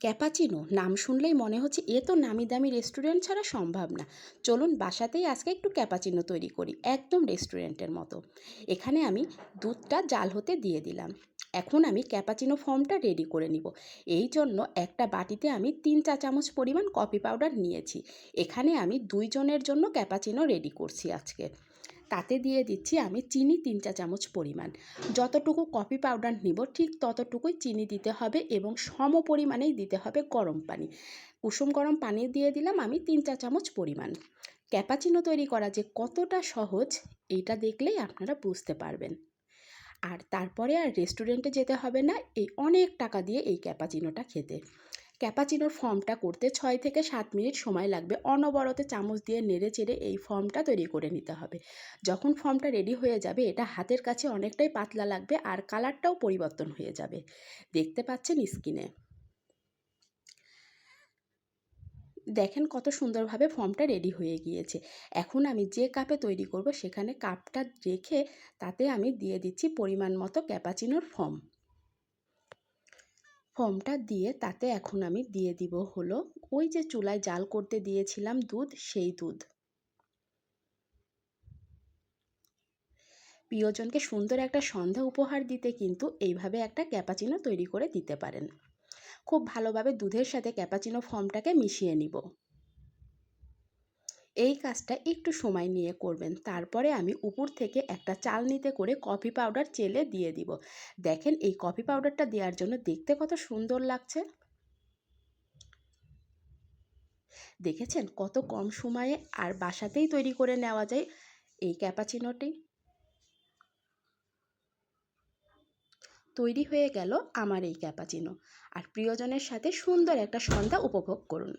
Cappuccino? নাম শুনলেই মনে হচ্ছে এ তো নামি দামি রেস্টুরেন্ট ছাড়া সম্ভব না। চলুন বাসাতেই আজকে একটু ক্যাপাচিনো তৈরি করি, একদম রেস্টুরেন্টের মতো। এখানে আমি দুধটা জাল হতে দিয়ে দিলাম। এখন আমি ক্যাপাচিনো ফর্মটা রেডি করে নিব। এই জন্য একটা বাটিতে আমি তিন চা চামচ পরিমাণ কফি পাউডার নিয়েছি। এখানে আমি দুইজনের জন্য ক্যাপাচিনো রেডি করছি আজকে। তাতে দিয়ে দিচ্ছি আমি চিনি তিন চা চামচ পরিমাণ। যতটুকু কফি পাউডার নিব, ঠিক ততটুকুই চিনি দিতে হবে এবং সম পরিমাণেই দিতে হবে গরম পানি। কুসুম গরম পানি দিয়ে দিলাম আমি তিন চা চামচ পরিমাণ। ক্যাপাচিনো তৈরি করা যে কতটা সহজ এইটা দেখলেই আপনারা বুঝতে পারবেন। আর তারপরে আর রেস্টুরেন্টে যেতে হবে না, এই অনেক টাকা দিয়ে এই ক্যাপাচিনোটা খেতে। ক্যাপাচিনোর ফর্মটা করতে ছয় থেকে সাত মিনিট সময় লাগবে। অনবরতে চামচ দিয়ে নেড়ে চেড়ে এই ফর্মটা তৈরি করে নিতে হবে। যখন ফর্মটা রেডি হয়ে যাবে, এটা হাতের কাছে অনেকটাই পাতলা লাগবে আর কালারটাও পরিবর্তন হয়ে যাবে। দেখতে পাচ্ছেন স্কিনে। দেখেন কত সুন্দরভাবে ফর্মটা রেডি হয়ে গিয়েছে। এখন আমি যে কাপে তৈরি করব, সেখানে কাপটা রেখে তাতে আমি দিয়ে দিচ্ছি পরিমাণ মতো ক্যাপাচিনোর ফর্ম। ফর্মটা দিয়ে তাতে এখন আমি দিয়ে দিব হলো ওই যে চুলায় জাল করতে দিয়েছিলাম দুধ, সেই দুধ। প্রিয়জনকে সুন্দর একটা সন্ধ্যা উপহার দিতে কিন্তু এইভাবে একটা ক্যাপাচিনো তৈরি করে দিতে পারেন। খুব ভালোভাবে দুধের সাথে ক্যাপাচিনো ফর্মটাকে মিশিয়ে নিব। এই কাজটা একটু সময় নিয়ে করবেন। তারপরে আমি উপর থেকে একটা চালনিতে করে কফি পাউডার চেলে দিয়ে দিব। দেখেন এই কফি পাউডারটা দেওয়ার জন্য দেখতে কত সুন্দর লাগছে। দেখেছেন? কত কম সময়ে আর বাসাতেই তৈরি করে নেওয়া যায় এই ক্যাপাচিনোটি। তৈরি হয়ে গেল আমার এই ক্যাপাচিনো। আর প্রিয়জনের সাথে সুন্দর একটা সন্ধ্যা উপভোগ করুন।